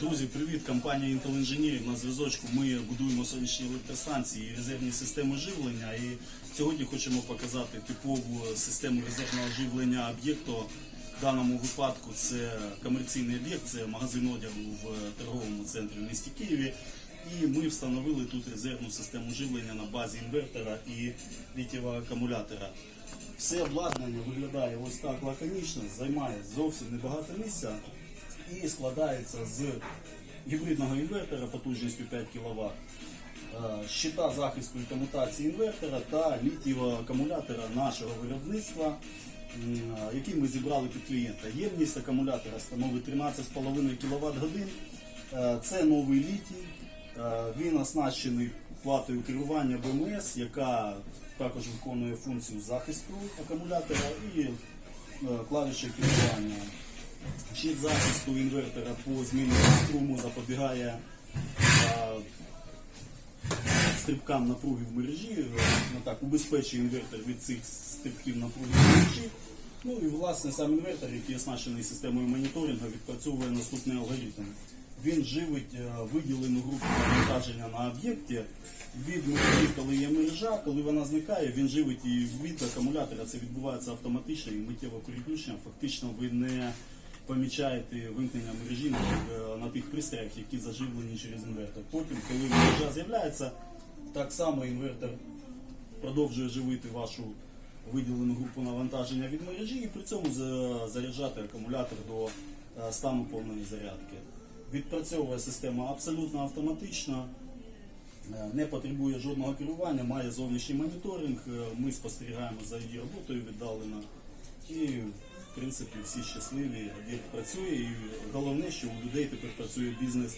Друзі, привіт! Компанія Intel Engineering на зв'язочку. Ми будуємо сонячні електростанції і резервні системи живлення. І сьогодні хочемо показати типову систему резервного живлення об'єкту. В даному випадку це комерційний об'єкт, це магазин одягу в торговому центрі в місті Києві. І ми встановили тут резервну систему живлення на базі інвертора і літєвого акумулятора. Все обладнання виглядає ось так лаконічно, займає зовсім небагато місця і складається з гібридного інвертора потужністю 5 кВт, щита захисту і комутації інвертора та літієвого акумулятора нашого виробництва, який ми зібрали під клієнта. Ємність акумулятора становить 13,5 кВт годин. Це новий літій. Е, Він оснащений платою керування БМС, яка також виконує функцію захисту акумулятора і е, клавіші керування. Щит захисту інвертора по зміні струму запобігає е, стрибкам напруги в мережі, е, ну так, убезпечує інвертор від цих стрибків напруги в мережі. Ну і власне сам інвертор, який оснащений системою моніторингу, відпрацьовує наступний алгоритм. Він живить е, виділену групу навантаження на об'єкті від мережі, коли є мережа, коли вона зникає, він живить і від акумулятора. Це відбувається автоматично і миттєво переключенням. Фактично ви не помічаєте вимкнення мережі е, на тих пристроях, які заживлені через інвертор. Потім, коли мережа з'являється, так само інвертор продовжує живити вашу виділену групу навантаження від мережі і при цьому заряджати акумулятор до е, стану повної зарядки. Відпрацьовує система абсолютно автоматично, е, не потребує жодного керування, має зовнішній моніторинг. Ми спостерігаємо за її роботою віддалено. І в принципі всі щасливі, об'єкт працює. І головне, що у людей тепер працює бізнес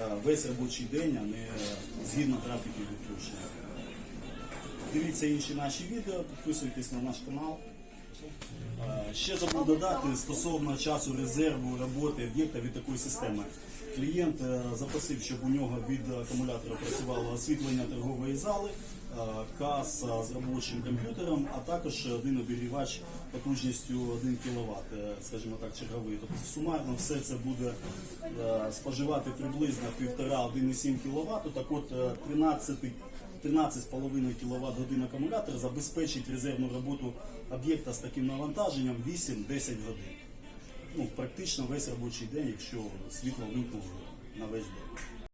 е, весь робочий день, а не згідно графіків відключення. Дивіться інші наші відео, підписуйтесь на наш канал. Е, Ще забув додати стосовно часу резерву роботи об'єкта від такої системи. Клієнт е, запросив, щоб у нього від акумулятора працювало освітлення торгової зали, каса з робочим комп'ютером, а також один обігрівач потужністю 1 кВт, скажімо так, черговий. Тобто сумарно все це буде е, споживати приблизно 1,5-1,7 кВт. Так от е, 13 13,5 кВт годин акумулятор забезпечить резервну роботу об'єкта з таким навантаженням 8-10 годин. Ну, практично весь робочий день, якщо світло вимкнуло на весь день.